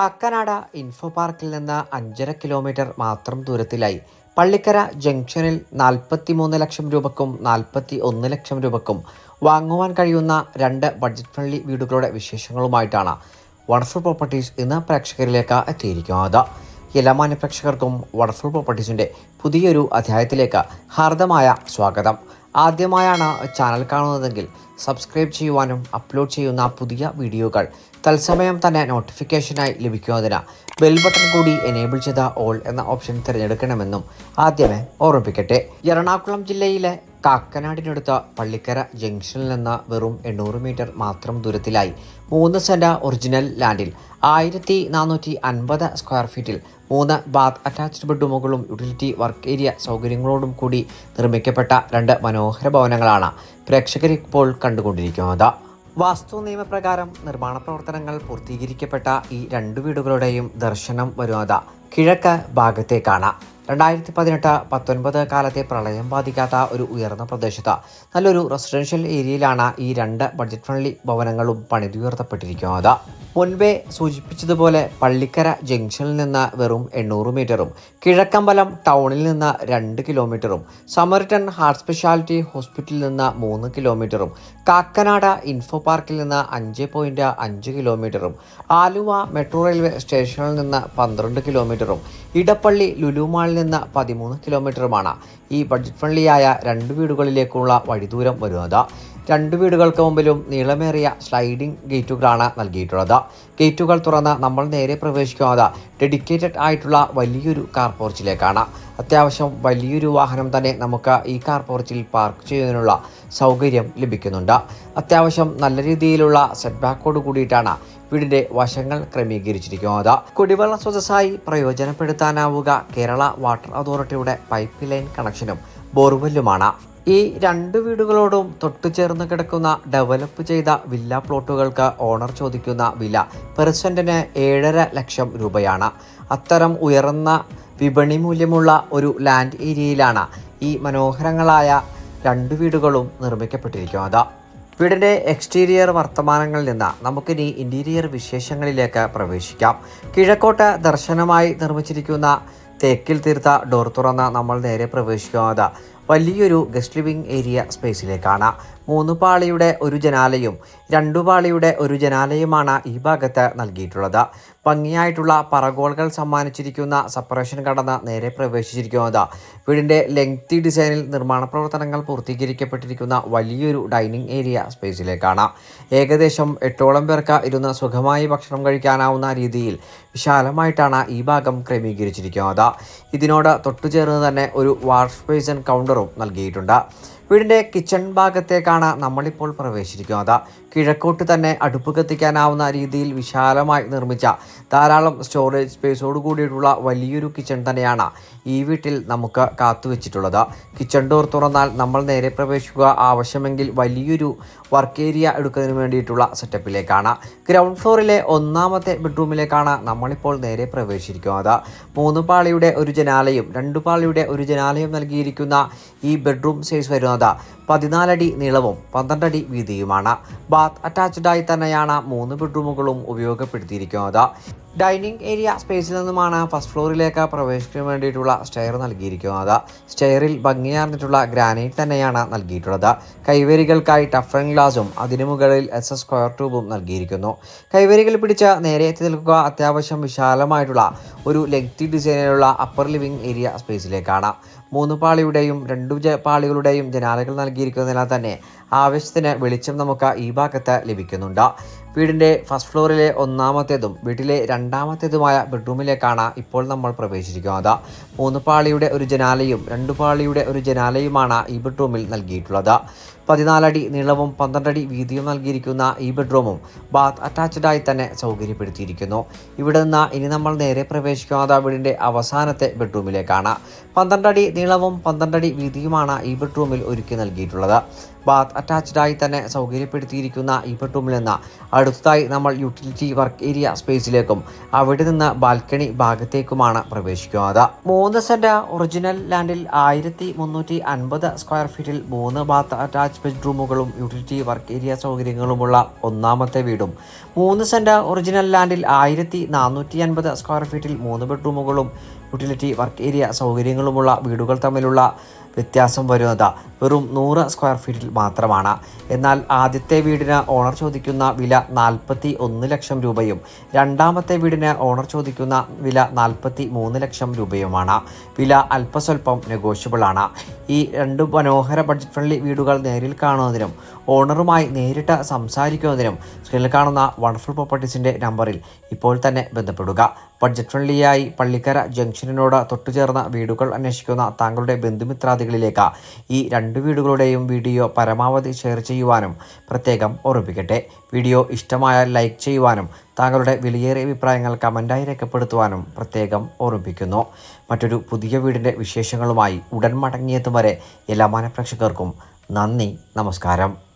Kakkanad info പാർക്കിൽ നിന്ന് അഞ്ചര കിലോമീറ്റർ മാത്രം ദൂരത്തിലായി. പള്ളിക്കര ജംഗ്ഷനിൽ നാൽപ്പത്തി മൂന്ന് ലക്ഷം രൂപക്കും നാൽപ്പത്തി ഒന്ന് ലക്ഷം രൂപക്കും വാങ്ങുവാൻ കഴിയുന്ന രണ്ട് ബഡ്ജറ്റ് ഫ്രണ്ട്ലി വീടുകളുടെ വിശേഷങ്ങളുമായിട്ടാണ് വണ്ടർഫുൾ പ്രോപ്പർട്ടീസ് ഇന്ന് പ്രേക്ഷകരിലേക്ക് എത്തിയിരിക്കുന്നത്. എല്ലാ മാന്യ പ്രേക്ഷകർക്കും വണ്ടർഫുൾ പ്രോപ്പർട്ടീസിന്റെ പുതിയൊരു അധ്യായത്തിലേക്ക് ഹാർദമായ സ്വാഗതം. ആദ്യമായാണ് ചാനൽ കാണുന്നതെങ്കിൽ സബ്സ്ക്രൈബ് ചെയ്യുവാനും അപ്ലോഡ് ചെയ്യുന്ന പുതിയ വീഡിയോകൾ തത്സമയം തന്നെ നോട്ടിഫിക്കേഷനായി ലഭിക്കുന്നതിന് ബെൽ ബട്ടൺ കൂടി എനേബിൾ ചെയ്ത ഓൾ എന്ന ഓപ്ഷൻ തിരഞ്ഞെടുക്കണമെന്നും ആദ്യമേ ഓർമ്മിപ്പിക്കട്ടെ. എറണാകുളം ജില്ലയിലെ കാക്കനാടിനടുത്ത പള്ളിക്കര ജംഗ്ഷനിൽ നിന്ന് വെറും എണ്ണൂറ് മീറ്റർ മാത്രം ദൂരത്തിലായി മൂന്ന് സെന്റ് ഒറിജിനൽ ലാൻഡിൽ ആയിരത്തി നാനൂറ്റി അൻപത് സ്ക്വയർ ഫീറ്റിൽ മൂന്ന് ബാത്ത് അറ്റാച്ച്ഡ് ബെഡ്റൂമുകളും യൂട്ടിലിറ്റി വർക്ക് ഏരിയ സൗകര്യങ്ങളോടും കൂടി നിർമ്മിക്കപ്പെട്ട രണ്ട് മനോഹര ഭവനങ്ങളാണ് പ്രേക്ഷകർ ഇപ്പോൾ കണ്ടുകൊണ്ടിരിക്കുന്നത്. വാസ്തു നിയമപ്രകാരം നിർമ്മാണ പ്രവർത്തനങ്ങൾ പൂർത്തീകരിക്കപ്പെട്ട ഈ രണ്ട് വീടുകളുടെയും ദർശനം വരുന്നത് കിഴക്ക് ഭാഗത്തേക്കാണ്. രണ്ടായിരത്തി പതിനെട്ട് പത്തൊൻപത് കാലത്തെ പ്രളയം ബാധിക്കാത്ത ഒരു ഉയർന്ന പ്രദേശത്ത് നല്ലൊരു റെസിഡൻഷ്യൽ ഏരിയയിലാണ് ഈ രണ്ട് ബഡ്ജറ്റ് ഫ്രണ്ട്ലി ഭവനങ്ങളും പണിതുയർത്തപ്പെട്ടിരിക്കുന്നത്. മുൻപേ സൂചിപ്പിച്ചതുപോലെ പള്ളിക്കര ജംഗ്ഷനിൽ നിന്ന് വെറും എണ്ണൂറ് മീറ്ററും കിഴക്കമ്പലം ടൗണിൽ നിന്ന് രണ്ട് കിലോമീറ്ററും സമർട്ടൺ ഹാർട്ട് സ്പെഷ്യാലിറ്റി ഹോസ്പിറ്റലിൽ നിന്ന് മൂന്ന് കിലോമീറ്ററും കാക്കനാട ഇൻഫോ പാർക്കിൽ നിന്ന് അഞ്ച് പോയിന്റ് അഞ്ച് കിലോമീറ്ററും ആലുവ മെട്രോ റെയിൽവേ സ്റ്റേഷനിൽ നിന്ന് പന്ത്രണ്ട് കിലോമീറ്ററും ഇടപ്പള്ളി ലുലുമാളിൽ നിന്ന് പതിമൂന്ന് കിലോമീറ്ററുമാണ് ഈ ബഡ്ജറ്റ് ഫ്രണ്ട്ലിയായ രണ്ട് വീടുകളിലേക്കുള്ള വഴിദൂരം വരുന്നത്. രണ്ട് വീടുകൾക്ക് മുമ്പിലും നീളമേറിയ സ്ലൈഡിംഗ് ഗേറ്റുകളാണ് നൽകിയിട്ടുള്ളത്. ഗേറ്റുകൾ തുറന്ന് നമ്മൾ നേരെ പ്രവേശിക്കുന്നത് ഡെഡിക്കേറ്റഡ് ആയിട്ടുള്ള വലിയൊരു കാർ പോർച്ചിലേക്കാണ് അത്യാവശ്യം വലിയൊരു വാഹനം തന്നെ നമുക്ക് ഈ കാർ പോർച്ചിൽ പാർക്ക് ചെയ്യുന്നതിനുള്ള സൗകര്യം ലഭിക്കുന്നുണ്ട്. അത്യാവശ്യം നല്ല രീതിയിലുള്ള സെറ്റ് ബാക്കോട് കൂടിയിട്ടാണ് വീടിന്റെ വശങ്ങൾ ക്രമീകരിച്ചിരിക്കുന്നത്. കുടിവെള്ള സ്രോതസ്സായി പ്രയോജനപ്പെടുത്താനാവുക കേരള വാട്ടർ അതോറിറ്റിയുടെ പൈപ്പ് ലൈൻ കണക്ഷനും ബോർവെല്ലുമാണ് ഈ രണ്ട് വീടുകളോടും തൊട്ടുചേർന്ന് കിടക്കുന്ന ഡെവലപ്പ് ചെയ്ത വില്ല പ്ലോട്ടുകൾക്ക് ഓണർ ചോദിക്കുന്ന വില പെർസെന്റിന് ഏഴര ലക്ഷം രൂപയാണ്. അത്തരം ഉയർന്ന വിപണി മൂല്യമുള്ള ഒരു ലാൻഡ് ഏരിയയിലാണ് ഈ മനോഹരങ്ങളായ രണ്ട് വീടുകളും നിർമ്മിക്കപ്പെട്ടിരിക്കുന്നത്. വീടിന്റെ എക്സ്റ്റീരിയർ വർത്തമാനങ്ങളിൽ നിന്ന് നമുക്കിനി ഇന്റീരിയർ വിശേഷങ്ങളിലേക്ക് പ്രവേശിക്കാം. കിഴക്കോട്ട് ദർശനമായി നിർമ്മിച്ചിരിക്കുന്ന തേക്കിൽ തീർത്ത ഡോർ തുറന്ന് നമ്മൾ നേരെ പ്രവേശിക്കുന്നത് വലിയൊരു ഗസ്റ്റ് ലിവിംഗ് ഏരിയ സ്പേസിലേക്കാണ് മൂന്ന് പാളിയുടെ ഒരു ജനാലയും രണ്ടു പാളിയുടെ ഒരു ജനാലയുമാണ് ഈ ഭാഗത്ത് നൽകിയിട്ടുള്ളത്. ഭംഗിയായിട്ടുള്ള പറകോളുകൾ സമ്മാനിച്ചിരിക്കുന്ന സപ്പറേഷൻ കടന്ന് നേരെ പ്രവേശിച്ചിരിക്കുന്നത്. വീടിന്റെ ലെങ്തി ഡിസൈനിൽ നിർമ്മാണ പ്രവർത്തനങ്ങൾ പൂർത്തീകരിക്കപ്പെട്ടിരിക്കുന്ന വലിയൊരു ഡൈനിങ് ഏരിയ സ്പേസിലേക്കാണ് ഏകദേശം എട്ടോളം പേർക്ക് ഇരുന്ന് സുഖമായി ഭക്ഷണം കഴിക്കാനാവുന്ന രീതിയിൽ വിശാലമായിട്ടാണ് ഈ ഭാഗം ക്രമീകരിച്ചിരിക്കുന്നത്. ഇതിനോട് തൊട്ടുചേർന്ന് തന്നെ ഒരു വാഷ് ബേസിൻ കൗണ്ടറും നൽകിയിട്ടുണ്ട്. വീടിന്റെ കിച്ചൺ ഭാഗത്തേക്കാണ് നമ്മളിപ്പോൾ പ്രവേശിച്ചിരിക്കുന്നത്. കിഴക്കോട്ട് തന്നെ അടുപ്പ് കത്തിക്കാനാവുന്ന രീതിയിൽ വിശാലമായി നിർമ്മിച്ച ധാരാളം സ്റ്റോറേജ് സ്പേസോട് കൂടിയിട്ടുള്ള വലിയൊരു കിച്ചൺ തന്നെയാണ് ഈ വീട്ടിൽ നമുക്ക് കാത്തുവെച്ചിട്ടുള്ളത് കിച്ചൺ ഡോർ തുറന്നാൽ നമ്മൾ നേരെ പ്രവേശിക്കുക ആവശ്യമെങ്കിൽ വലിയൊരു വർക്ക് ഏരിയ എടുക്കുന്നതിന് വേണ്ടിയിട്ടുള്ള സെറ്റപ്പിലേക്കാണ് ഗ്രൗണ്ട് ഫ്ലോറിലെ ഒന്നാമത്തെ ബെഡ്റൂമിലേക്കാണ് നമ്മളിപ്പോൾ നേരെ പ്രവേശിച്ചിരിക്കുന്നത് മൂന്ന് പാളിയുടെ ഒരു ജനാലയും രണ്ട് പാളിയുടെ ഒരു ജനാലയും നൽകിയിരിക്കുന്ന ഈ ബെഡ്റൂം സൈസ് വരുന്നത് പതിനാലടി നീളവും പന്ത്രണ്ടടി വീതിയുമാണ്. ബാത്ത് അറ്റാച്ച്ഡായി തന്നെയാണ് മൂന്ന് ബെഡ്റൂമുകളും ഉപയോഗപ്പെടുത്തിയിരിക്കുന്നത്. ഡൈനിങ് ഏരിയ സ്പേസിൽ നിന്നുമാണ് ഫസ്റ്റ് ഫ്ലോറിലേക്ക് പ്രവേശിക്കാൻ വേണ്ടിയിട്ടുള്ള സ്റ്റെയർ നൽകിയിരിക്കുന്നത്. സ്റ്റെയറിൽ ഭംഗിയാർന്നിട്ടുള്ള ഗ്രാനൈറ്റ് തന്നെയാണ് നൽകിയിട്ടുള്ളത്. കൈവരികൾക്കായി ടഫൻ ഗ്ലാസും അതിനു മുകളിൽ എസ് എസ് സ്ക്വയർ ട്യൂബും നൽകിയിരിക്കുന്നു. കൈവരികൾ പിടിച്ച് നേരെ എത്തി നിൽക്കുക അത്യാവശ്യം വിശാലമായിട്ടുള്ള ഒരു ലെങ്തി ഡിസൈനിലുള്ള അപ്പർ ലിവിംഗ് ഏരിയ സ്പേസിലേക്കാണ്. മൂന്ന് പാളിയുടെയും രണ്ടു പാളികളുടെയും ജനാലകൾ നൽകിയിരിക്കുന്നതിനാൽ തന്നെ ആവശ്യത്തിന് വെളിച്ചം നമുക്ക് ഈ ഭാഗത്ത് ലഭിക്കുന്നുണ്ട്. വീടിന്റെ ഫസ്റ്റ് ഫ്ലോറിലെ ഒന്നാമത്തേതും വീട്ടിലെ രണ്ടാമത്തേതുമായ ബെഡ്റൂമിലേക്കാണ് ഇപ്പോൾ നമ്മൾ പ്രവേശിച്ചിരിക്കുന്നത്. മൂന്ന് പാളിയുടെ ഒരു ജനാലയും രണ്ടു പാളിയുടെ ഒരു ജനാലയുമാണ് ഈ ബെഡ്റൂമിൽ നൽകിയിട്ടുള്ളത്. പതിനാലടി നീളവും പന്ത്രണ്ടടി വീതിയും നൽകിയിരിക്കുന്ന ഈ ബെഡ്റൂമും ബാത്ത് അറ്റാച്ച്ഡായി തന്നെ സൗകര്യപ്പെടുത്തിയിരിക്കുന്നു. ഇവിടെ നിന്ന് ഇനി നമ്മൾ നേരെ പ്രവേശിക്കുന്നത് വീടിന്റെ അവസാനത്തെ ബെഡ്റൂമിലേക്കാണ്. പന്ത്രണ്ടടി നീളവും പന്ത്രണ്ടടി വീതിയുമാണ് ഈ ബെഡ്റൂമിൽ ഒരുക്കി നൽകിയിട്ടുള്ളത്. ബാത്ത് അറ്റാച്ച്ഡായി തന്നെ സൗകര്യപ്പെടുത്തിയിരിക്കുന്ന ഈ ബെഡ്റൂമിൽ നിന്ന് അടുത്തതായി നമ്മൾ യൂട്ടിലിറ്റി വർക്ക് ഏരിയ സ്പേസിലേക്കും അവിടെ നിന്ന് ബാൽക്കണി ഭാഗത്തേക്കുമാണ് പ്രവേശിക്കുന്നത്. മൂന്ന് സെന്റ് ഒറിജിനൽ ലാൻഡിൽ ആയിരത്തി സ്ക്വയർ ഫീറ്റിൽ മൂന്ന് ബാത്ത് അറ്റാച്ച് ബെഡ്റൂമുകളും യൂട്ടിലിറ്റി വർക്ക് ഏരിയ സൗകര്യങ്ങളുമുള്ള ഒന്നാമത്തെ വീടും. മൂന്ന് സെന്റ് ഒറിജിനൽ ലാൻഡിൽ ആയിരത്തി നാനൂറ്റി അൻപത് സ്ക്വയർ ഫീറ്റിൽ മൂന്ന് ബെഡ്റൂമുകളും യൂട്ടിലിറ്റി വർക്ക് ഏരിയ സൗകര്യങ്ങളുമുള്ള വീടുകൾ തമ്മിലുള്ള വ്യത്യാസം വരുന്നത്. വെറും നൂറ് സ്ക്വയർ ഫീറ്റിൽ മാത്രമാണ്. എന്നാൽ ആദ്യത്തെ വീടിന് ഓണർ ചോദിക്കുന്ന വില നാൽപ്പത്തി ഒന്ന് ലക്ഷം രൂപയും രണ്ടാമത്തെ വീടിന് ഓണർ ചോദിക്കുന്ന വില നാൽപ്പത്തി മൂന്ന് ലക്ഷം രൂപയുമാണ്. വില അല്പസ്വല്പം നെഗോഷ്യബിൾ ആണ്. ഈ രണ്ട് മനോഹര ബഡ്ജറ്റ് ഫ്രണ്ട്ലി വീടുകൾ നേരിൽ കാണുന്നതിനും ഓണറുമായി നേരിട്ട് സംസാരിക്കുന്നതിനും സ്ക്രീനിൽ കാണുന്ന വണ്ടർഫുൾ പ്രോപ്പർട്ടീസിന്റെ നമ്പറിൽ ഇപ്പോൾ തന്നെ ബന്ധപ്പെടുക. ബഡ്ജറ്റ് ഫ്രണ്ട്ലിയായി പള്ളിക്കര ജംഗ്ഷനിനോട് തൊട്ടുചേർന്ന വീടുകൾ അന്വേഷിക്കുന്ന താങ്കളുടെ ബന്ധുമിത്രാദികളിലേക്ക് ഈ രണ്ട് വീടുകളുടെയും വീഡിയോ പരമാവധി ഷെയർ ചെയ്യുവാനും പ്രത്യേകം ഓർമ്മിപ്പിക്കട്ടെ. വീഡിയോ ഇഷ്ടമായാൽ ലൈക്ക് ചെയ്യുവാനും താങ്കളുടെ വിലയേറിയ അഭിപ്രായങ്ങൾ കമന്റായി രേഖപ്പെടുത്തുവാനും പ്രത്യേകം ഓർമ്മിപ്പിക്കുന്നു. മറ്റൊരു പുതിയ വീടിന്റെ വിശേഷങ്ങളുമായി ഉടൻ മടങ്ങിയെത്തും വരെ എല്ലാ മാനപ്രേക്ഷകർക്കും നന്ദി നമസ്കാരം.